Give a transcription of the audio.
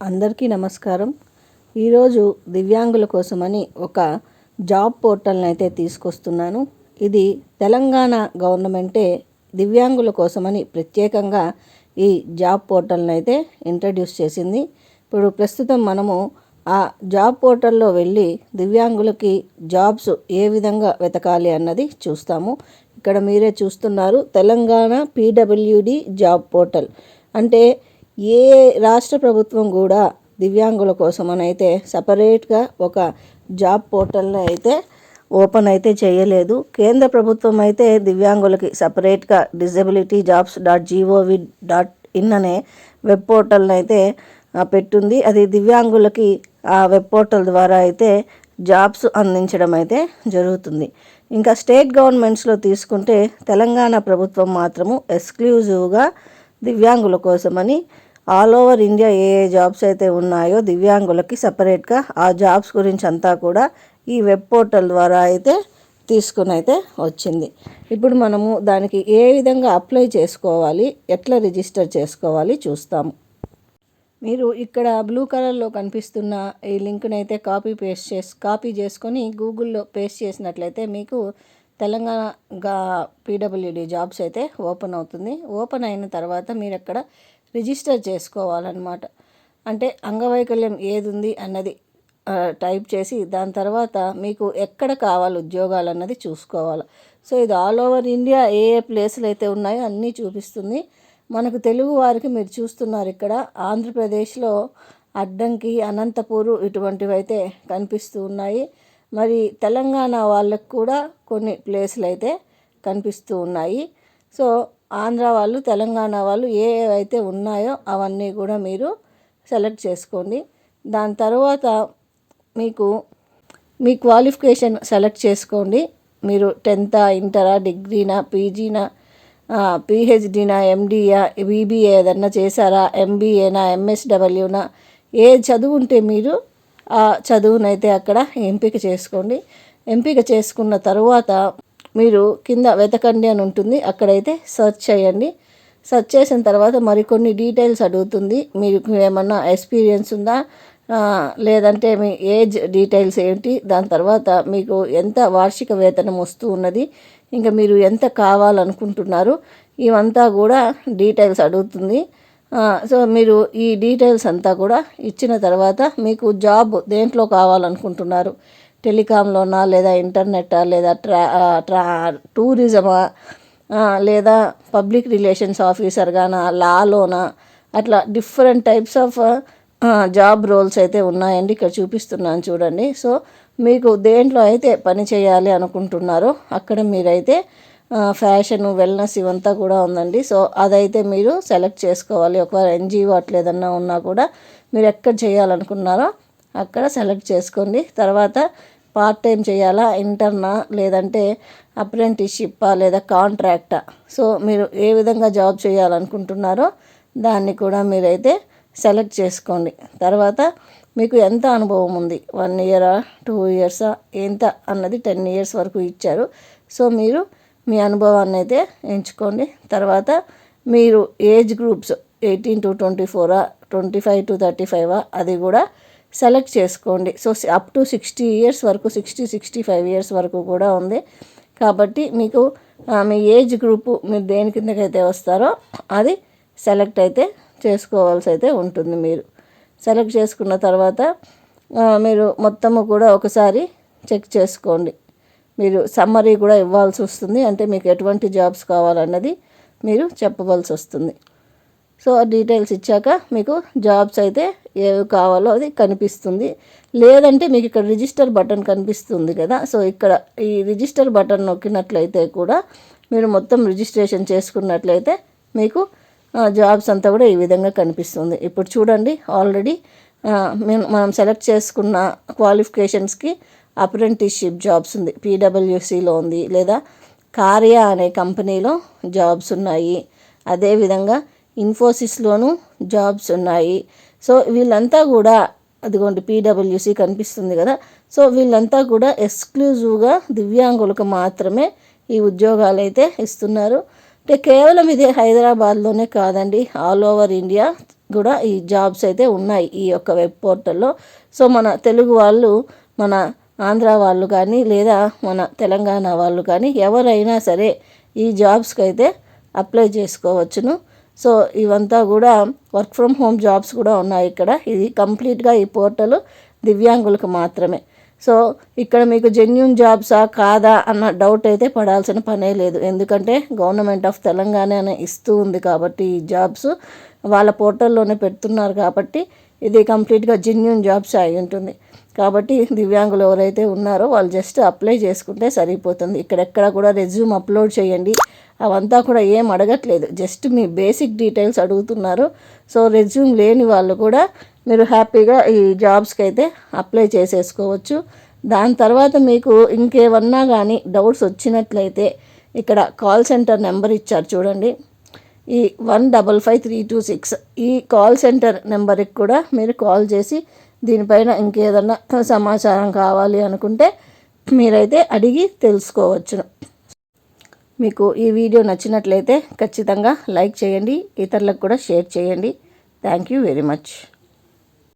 అందరికీ నమస్కారం. ఈరోజు దివ్యాంగుల కోసమని ఒక జాబ్ పోర్టల్ని అయితే తీసుకొస్తున్నాను. ఇది తెలంగాణ గవర్నమెంటే దివ్యాంగుల కోసమని ప్రత్యేకంగా ఈ జాబ్ పోర్టల్ని అయితే ఇంట్రడ్యూస్ చేసింది. ఇప్పుడు ప్రస్తుతం మనము ఆ జాబ్ పోర్టల్లో వెళ్ళి దివ్యాంగులకి జాబ్స్ ఏ విధంగా వెతకాలి అన్నది చూస్తాము. ఇక్కడ మీరే చూస్తున్నారు తెలంగాణ పీడబ్ల్యూడి జాబ్ పోర్టల్. అంటే ఏ రాష్ట్ర ప్రభుత్వం కూడా దివ్యాంగుల కోసం అని అయితే సపరేట్గా ఒక జాబ్ పోర్టల్ని అయితే ఓపెన్ అయితే చేయలేదు. కేంద్ర ప్రభుత్వం అయితే దివ్యాంగులకి సపరేట్గా disability jobs dot G O V dot in అనే వెబ్ పోర్టల్ని అయితే పెట్టుంది. అది దివ్యాంగులకి ఆ వెబ్ పోర్టల్ ద్వారా అయితే జాబ్స్ అందించడం అయితే జరుగుతుంది. ఇంకా స్టేట్ గవర్నమెంట్స్లో తీసుకుంటే తెలంగాణ ప్రభుత్వం మాత్రము ఎక్స్క్లూజివ్గా దివ్యాంగుల కోసమని ఆల్ ఓవర్ ఇండియా ఏ ఏ జాబ్స్ అయితే ఉన్నాయో దివ్యాంగులకి సపరేట్గా ఆ జాబ్స్ గురించి అంతా కూడా ఈ వెబ్ పోర్టల్ ద్వారా అయితే తీసుకుని అయితే వచ్చింది. ఇప్పుడు మనము దానికి ఏ విధంగా అప్లై చేసుకోవాలి ఎట్లా రిజిస్టర్ చేసుకోవాలి చూస్తాము. మీరు ఇక్కడ బ్లూ కలర్లో కనిపిస్తున్న ఈ లింక్ని అయితే కాపీ పేస్ట్ చేసి కాపీ చేసుకొని గూగుల్లో పేస్ట్ చేసినట్లయితే మీకు తెలంగాణ పీడబ్ల్యూడి జాబ్స్ అయితే ఓపెన్ అవుతుంది. ఓపెన్ అయిన తర్వాత మీరు అక్కడ రిజిస్టర్ చేసుకోవాలన్నమాట. అంటే అంగవైకల్యం ఏది ఉంది అన్నది టైప్ చేసి దాని తర్వాత మీకు ఎక్కడ కావాలి ఉద్యోగాలు అన్నది చూసుకోవాలి. సో ఇది ఆల్ ఓవర్ ఇండియా ఏ ఏ ప్లేసులు అయితే ఉన్నాయో అన్నీ చూపిస్తుంది. మనకు తెలుగు వారికి మీరు చూస్తున్నారు ఇక్కడ. ఆంధ్రప్రదేశ్లో అడ్డంకి అనంతపూరు ఇటువంటివి అయితే కనిపిస్తూ ఉన్నాయి. మరి తెలంగాణ వాళ్ళకు కూడా కొన్ని ప్లేసులు అయితే కనిపిస్తూ ఉన్నాయి. సో ఆంధ్ర వాళ్ళు తెలంగాణ వాళ్ళు ఏ అయితే ఉన్నాయో అవన్నీ కూడా మీరు సెలెక్ట్ చేసుకోండి. దాని తర్వాత మీకు మీ క్వాలిఫికేషన్ సెలెక్ట్ చేసుకోండి. మీరు టెన్తా ఇంటరా డిగ్రీనా పీజీనా పిహెచ్డీనా ఎండియా బీబీఏ ఏదన్నా చేశారా? ఎంబీఏనా ఎంఎస్డబ్ల్యూనా? ఏ చదువు ఉంటే మీరు ఆ చదువునైతే అక్కడ ఎంపిక చేసుకోండి. ఎంపిక చేసుకున్న తర్వాత మీరు కింద వెతకండి అని ఉంటుంది. అక్కడైతే సెర్చ్ చేయండి. సెర్చ్ చేసిన తర్వాత మరికొన్ని డీటెయిల్స్ అడుగుతుంది. మీకు ఏమన్నా ఎక్స్పీరియన్స్ ఉందా? లేదంటే మీ ఏజ్ డీటెయిల్స్ ఏంటి? దాని తర్వాత మీకు ఎంత వార్షిక వేతనం వస్తూ ఉన్నది? ఇంకా మీరు ఎంత కావాలనుకుంటున్నారు? ఇవంతా కూడా డీటెయిల్స్ అడుగుతుంది. సో మీరు ఈ డీటెయిల్స్ అంతా కూడా ఇచ్చిన తర్వాత మీకు జాబ్ దేంట్లో కావాలనుకుంటున్నారు? టెలికాంలోనా లేదా ఇంటర్నెట్టా లేదా ట్రా ట్రా టూరిజమా లేదా పబ్లిక్ రిలేషన్స్ ఆఫీసర్గానా లాలోనా? అట్లా different types of job roles అయితే ఉన్నాయండి. ఇక్కడ చూపిస్తున్నాను చూడండి. సో మీకు దేంట్లో అయితే పని చేయాలి అనుకుంటున్నారో అక్కడ మీరైతే ఫ్యాషన్ వెల్నెస్ ఇవంతా కూడా ఉందండి. సో అదైతే మీరు సెలెక్ట్ చేసుకోవాలి. ఒకవేళ ఎన్జిఓ అట్లేదన్నా ఉన్నా కూడా మీరు ఎక్కడ చేయాలనుకున్నారో అక్కడ సెలెక్ట్ చేసుకోండి. తర్వాత పార్ట్ టైం చేయాలా ఇంటర్నా లేదంటే అప్రెంటిస్షిప్పా లేదా కాంట్రాక్టా? సో మీరు ఏ విధంగా జాబ్ చేయాలనుకుంటున్నారో దాన్ని కూడా మీరైతే సెలెక్ట్ చేసుకోండి. తర్వాత మీకు ఎంత అనుభవం ఉంది? వన్ ఇయరా టూ ఇయర్సా? ఎంత అన్నది టెన్ ఇయర్స్ వరకు ఇచ్చారు. సో మీరు మీ అనుభవాన్ని అయితే ఎంచుకోండి. తర్వాత మీరు age groups eighteen to twenty ఫోరా twenty five to thirty ఫైవా అది కూడా సెలెక్ట్ చేసుకోండి. So up to sixty years వరకు సిక్స్టీ సిక్స్టీ ఫైవ్ ఇయర్స్ వరకు కూడా ఉంది. కాబట్టి మీకు మీ ఏజ్ గ్రూపు మీరు దేని కిందకైతే వస్తారో అది సెలెక్ట్ అయితే చేసుకోవాల్సి అయితే ఉంటుంది మీరు. సెలెక్ట్ చేసుకున్న తర్వాత మీరు మొత్తము కూడా ఒకసారి చెక్ చేసుకోండి. మీరు సమ్మరీ కూడా ఇవ్వాల్సి వస్తుంది. అంటే మీకు ఎటువంటి జాబ్స్ కావాలన్నది మీరు చెప్పవలసి వస్తుంది. సో డీటెయిల్స్ ఇచ్చాక మీకు జాబ్స్ అయితే ఏవి కావాలో అది కనిపిస్తుంది. లేదంటే మీకు ఇక్కడ రిజిస్టర్ బటన్ కనిపిస్తుంది కదా. సో ఇక్కడ ఈ రిజిస్టర్ బటన్ నొక్కినట్లయితే కూడా మీరు మొత్తం రిజిస్ట్రేషన్ చేసుకున్నట్లయితే మీకు జాబ్స్ అంతా కూడా ఈ విధంగా కనిపిస్తుంది. ఇప్పుడు చూడండి ఆల్రెడీ మేము మనం సెలెక్ట్ చేసుకున్న క్వాలిఫికేషన్స్కి అప్రెంటిస్షిప్ జాబ్స్ ఉంది. పీడబ్ల్యూసీలో ఉంది. లేదా కార్య అనే కంపెనీలో జాబ్స్ ఉన్నాయి. అదేవిధంగా ఇన్ఫోసిస్లోనూ జాబ్స్ ఉన్నాయి. సో వీళ్ళంతా కూడా అదిగోండి పీడబ్ల్యూసి కనిపిస్తుంది కదా. సో వీళ్ళంతా కూడా ఎక్స్క్లూజివ్గా దివ్యాంగులకు మాత్రమే ఈ ఉద్యోగాలు అయితే ఇస్తున్నారు. అంటే కేవలం ఇది హైదరాబాద్లోనే కాదండి ఆల్ ఓవర్ ఇండియా కూడా ఈ జాబ్స్ అయితే ఉన్నాయి ఈ యొక్క వెబ్ పోర్టల్లో. సో మన తెలుగు వాళ్ళు మన ఆంధ్ర వాళ్ళు కానీ లేదా మన తెలంగాణ వాళ్ళు కానీ ఎవరైనా సరే ఈ జాబ్స్కి అయితే అప్లై చేసుకోవచ్చును. సో ఇవంతా కూడా వర్క్ ఫ్రమ్ హోమ్ జాబ్స్ కూడా ఉన్నాయి ఇక్కడ. ఇది కంప్లీట్గా ఈ పోర్టల్ దివ్యాంగులకు మాత్రమే. సో ఇక్కడ మీకు జెన్యున్ జాబ్సా కాదా అన్న డౌట్ అయితే పడాల్సిన పనే లేదు. ఎందుకంటే గవర్నమెంట్ ఆఫ్ తెలంగాణ అనే ఇస్తూ ఉంది కాబట్టి ఈ జాబ్స్ వాళ్ళ పోర్టల్లోనే పెడుతున్నారు కాబట్టి ఇది కంప్లీట్గా జెన్యున్ జాబ్స్ అయి ఉంటుంది. కాబట్టి దివ్యాంగులు ఎవరైతే ఉన్నారో వాళ్ళు జస్ట్ అప్లై చేసుకుంటే సరిపోతుంది. ఇక్కడెక్కడ కూడా రెజ్యూమ్ అప్లోడ్ చేయండి. అవంతా కూడా ఏం అడగట్లేదు. జస్ట్ మీ బేసిక్ డీటెయిల్స్ అడుగుతున్నారు. సో రెజ్యూమ్ లేని వాళ్ళు కూడా మీరు హ్యాపీగా ఈ జాబ్స్కి అయితే అప్లై చేసేసుకోవచ్చు. దాని తర్వాత మీకు ఇంకేమన్నా కానీ డౌట్స్ వచ్చినట్లయితే ఇక్కడ కాల్ సెంటర్ నెంబర్ ఇచ్చారు చూడండి. ఈ one double five three two six ఈ కాల్ సెంటర్ నెంబర్కి కూడా మీరు కాల్ చేసి దీనిపైన ఇంకేదన్నా సమాచారం కావాలి అనుకుంటే మీరైతే అడిగి తెలుసుకోవచ్చును. మీకు ఈ వీడియో నచ్చినట్లయితే ఖచ్చితంగా లైక్ చేయండి ఇతరులకు కూడా షేర్ చేయండి. Thank you very much.